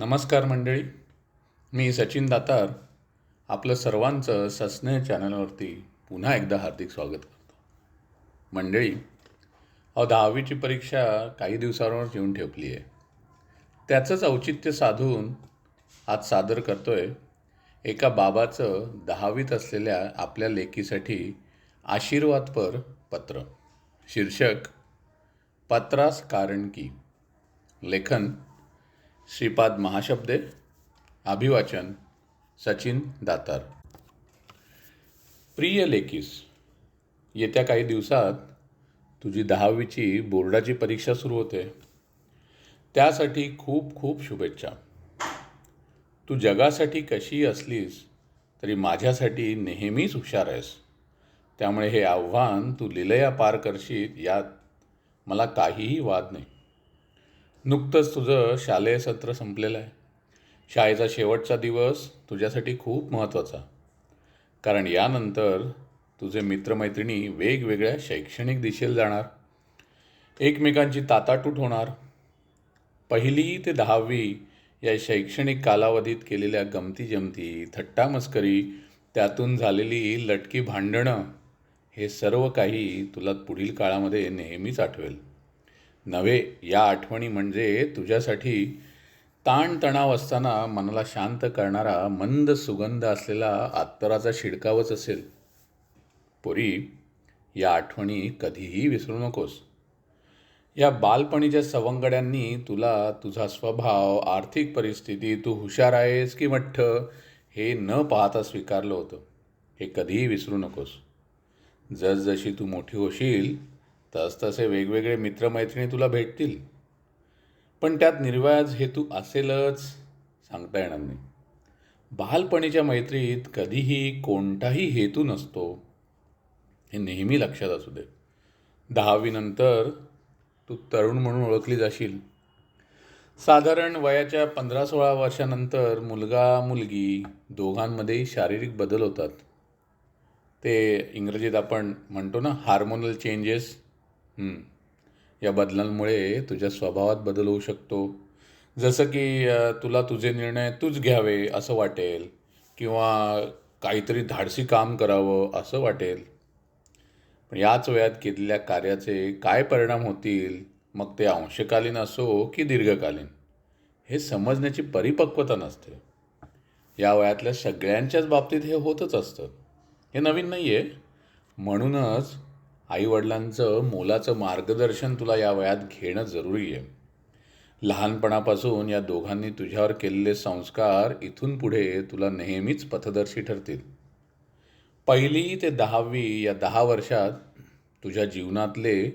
नमस्कार मंडळी. मी सचिन दातार. आपलं सर्वांचं ससने चॅनलवरती पुन्हा एकदा हार्दिक स्वागत करतो. मंडळी अहो दहावीची परीक्षा काही दिवसांवर येऊन ठेपली आहे त्याचंच औचित्य साधून आज सादर करतो आहे एका बाबाचं दहावीत असलेल्या आपल्या लेकीसाठी आशीर्वादपर पत्र. शीर्षक पत्रास कारण की. लेखन श्रीपाद महाशब्दे अभिवाचन सचिन दातार. प्रिय लेकीस येत्या काही दिवसात तुझी दहावीची बोर्डाची परीक्षा सुरू होते. त्यासाठी खूप खूप शुभेच्छा. तू जगासाठी कशी असलीस तरी माझ्यासाठी नेहमीच हुशार आहेस. त्यामुळे हे आव्हान तू लिलया पार करशील यात मला काहीही वाद नाही. नुकतंच तुझं शालेय सत्र संपलेलं आहे. शाळेचा शेवटचा दिवस तुझ्यासाठी खूप महत्त्वाचा. कारण यानंतर तुझे मित्रमैत्रिणी वेगवेगळ्या शैक्षणिक दिशेला जाणार. एकमेकांची ताताटूट होणार. पहिली ते दहावी या शैक्षणिक कालावधीत केलेल्या गमती जमती थट्टामस्करी त्यातून झालेली लटकी भांडणं हे सर्व काही तुला पुढील काळामध्ये नेहमीच आठवेल. नव्हे या आठवणी म्हणजे तुझ्यासाठी ताणतणाव असताना मनाला शांत करणारा मंद सुगंध असलेला अत्तराचा शिडकावच असेल. पोरी या आठवणी कधीही विसरू नकोस. या बालपणीच्या सवंगड्यांनी तुला तुझा स्वभाव आर्थिक परिस्थिती तू हुशार आहेस की मठ्ठ हे न पाहता स्वीकारलं होतं. हे कधीही विसरू नकोस. जसजशी तू मोठी होशील तसतसे वेगवेगळे मित्रमैत्रिणी तुला भेटतील. पण त्यात निर्व्याज हेतू असेलच सांगता येणार नाही. बालपणीच्या मैत्रीत कधीही कोणताही हेतू नसतो हे नेहमी लक्षात असू दे. दहावीनंतर तू तरुण म्हणून ओळखली जाशील. साधारण वयाच्या पंधरा सोळा वर्षानंतर मुलगा मुलगी दोघांमध्येही शारीरिक बदल होतात. ते इंग्रजीत आपण म्हणतो ना हार्मोनल चेंजेस. या बदलांमुळे तुझ्या स्वभावात बदल होऊ शकतो. जसं की अ, तुला तुझे निर्णय तूच घ्यावे असं वाटेल किंवा काहीतरी धाडसी काम करावं असं वाटेल. पण याच वयात केलेल्या कार्याचे काय परिणाम होतील? मग ते अंशकालीन असो की दीर्घकालीन? हे समजण्याची परिपक्वता नसते. या वयातल्या सगळ्यांच्याच बाबतीत हे होतच असतं. हे नवीन नाही आहे म्हणूनच आईवडिलांचं मोलाचं मार्गदर्शन तुला या वयात घेणं जरुरी आहे. लहानपणापासून या दोघांनी तुझ्यावर केलेले संस्कार इथून पुढे तुला नेहमीच पथदर्शी ठरतील. पहिली ते दहावी या दहा वर्षात तुझ्या जीवनातले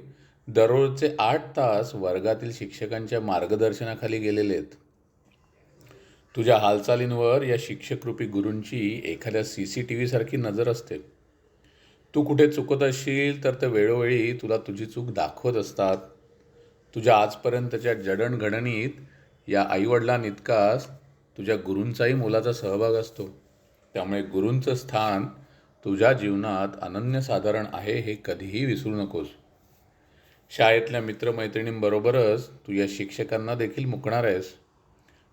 दररोजचे आठ तास वर्गातील शिक्षकांच्या मार्गदर्शनाखाली गेलेले आहेत. तुझ्या हालचालींवर या शिक्षकरूपी गुरूंची एखाद्या सी सी टी व्हीसारखी नजर असते. तू कुठे चुकत असशील तर ते वेळोवेळी तुला तुझी चूक दाखवत असतात. तुझ्या आजपर्यंतच्या जडणघडणीत या आईवडिलांइतकाच तुझ्या गुरूंचाही मोलाचा सहभाग असतो. त्यामुळे गुरूंचं स्थान तुझ्या जीवनात अनन्यसाधारण आहे हे कधीही विसरू नकोस. शाळेतल्या मित्रमैत्रिणींबरोबरच तू या शिक्षकांना देखील मुकणार आहेस.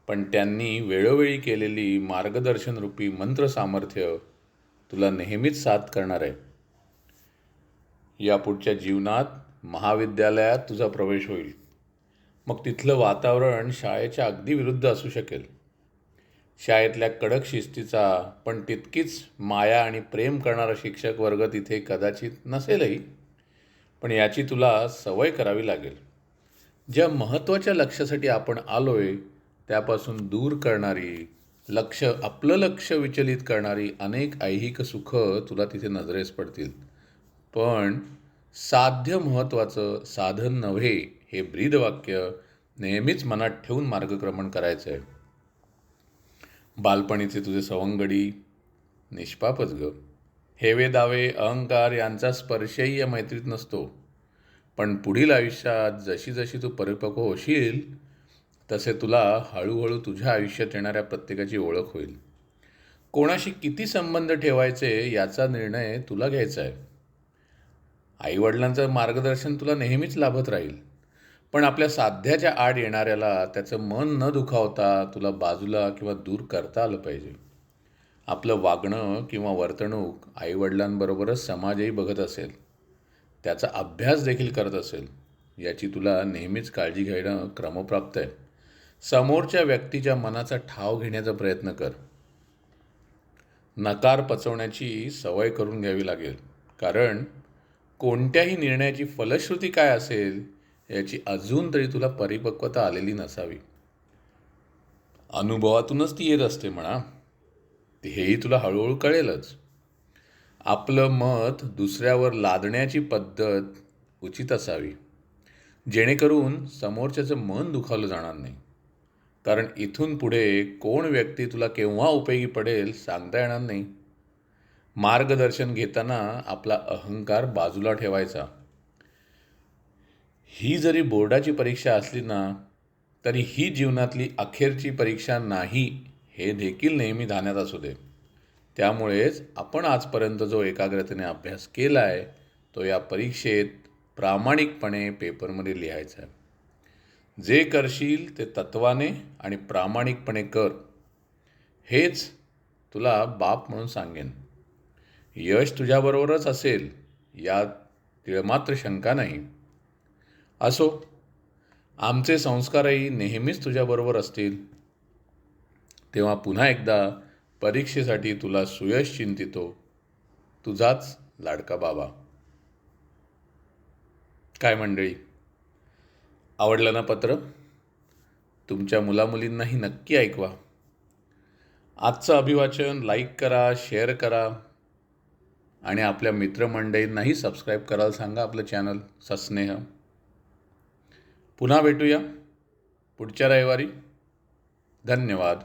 पण त्यांनी वेळोवेळी केलेली मार्गदर्शनरूपी मंत्र सामर्थ्य तुला नेहमीच साथ करणार आहे. या पुढच्या जीवनात महाविद्यालयात तुझा प्रवेश होईल. मग तिथलं वातावरण शाळेच्या अगदी विरुद्ध असू शकेल. शाळेतल्या कडक शिस्तीचा पण तितकीच माया आणि प्रेम करणारा शिक्षक वर्ग तिथे कदाचित नसेलही. पण याची तुला सवय करावी लागेल. ज्या महत्त्वाच्या लक्षासाठी आपण आलोय त्यापासून दूर करणारी लक्ष आपलं लक्ष विचलित करणारी अनेक ऐहिक सुख तुला तिथे नजरेस पडतील. पण साध्य महत्त्वाचं साधन नव्हे हे ब्रीदवाक्य नेहमीच मनात ठेवून मार्गक्रमण करायचं आहे बालपणीचे तुझे सवंगडी निष्पापच ग. हेवे दावे अहंकार यांचा स्पर्शही या मैत्रीत नसतो. पण पुढील आयुष्यात जशी जशी तू परिपक्व होशील तसे तुला हळूहळू तुझ्या आयुष्यात येणाऱ्या प्रत्येकाची ओळख होईल. कोणाशी किती संबंध ठेवायचे याचा निर्णय तुला घ्यायचा आहे आईवडिलांचं मार्गदर्शन तुला नेहमीच लाभत राहील. पण आपल्या साध्याच्या आड येणाऱ्याला त्याचं मन न दुखावता तुला बाजूला किंवा दूर करता आलं पाहिजे. आपलं वागणं किंवा वर्तणूक आईवडिलांबरोबरच समाजही बघत असेल. त्याचा अभ्यास देखील करत असेल. याची तुला नेहमीच काळजी घेणं क्रमप्राप्त आहे. समोरच्या व्यक्तीच्या मनाचा ठाव घेण्याचा प्रयत्न कर. नकार पचवण्याची सवय करून घ्यावी लागेल. कारण कोणत्याही निर्णयाची फलश्रुती काय असेल याची अजून तरी तुला परिपक्वता आलेली नसावी. अनुभवातूनच ती येत असते म्हणा. हेही तुला हळूहळू कळेलच. आपलं मत दुसऱ्यावर लादण्याची पद्धत उचित असावी. जेणेकरून समोरच्याचं मन दुखावलं जाणार नाही. कारण इथून पुढे कोण व्यक्ती तुला केव्हा उपयोगी पडेल सांगता येणार नाही. मार्गदर्शन घेताना आपला अहंकार बाजूला ठेवायचा. ही जरी बोर्डाची परीक्षा असली ना तरी ही जीवनातली अखेरची परीक्षा नाही हे देखील नेहमी ध्यानात असू दे. त्यामुळेच आपण आजपर्यंत जो एकाग्रतेने अभ्यास केला आहे तो या परीक्षेत प्रामाणिकपणे पेपरमध्ये लिहायचा आहे. जे करशील ते तत्वाने आणि प्रामाणिकपणे कर. हेच तुला बाप म्हणून सांगेन. यश तुझ्याबरोबरच असेल यात तिळमात्र शंका नाही. असो आमचे संस्कारही नेहमीच तुझ्याबरोबर असतील. तेव्हा पुन्हा एकदा परीक्षेसाठी तुला सुयश चिंतितो. तुझाच लाडका बाबा. काय मंडळी आवडलं ना पत्र? तुमच्या मुलामुलींनाही नक्की ऐकवा. आजचं अभिवाचन लाईक करा शेअर करा. आणि आपल्या मित्रमंडळींनाही सबस्क्राईब करायला सांगा आपलं चॅनल सस्नेह. पुन्हा भेटूया पुढच्या रविवारी. धन्यवाद.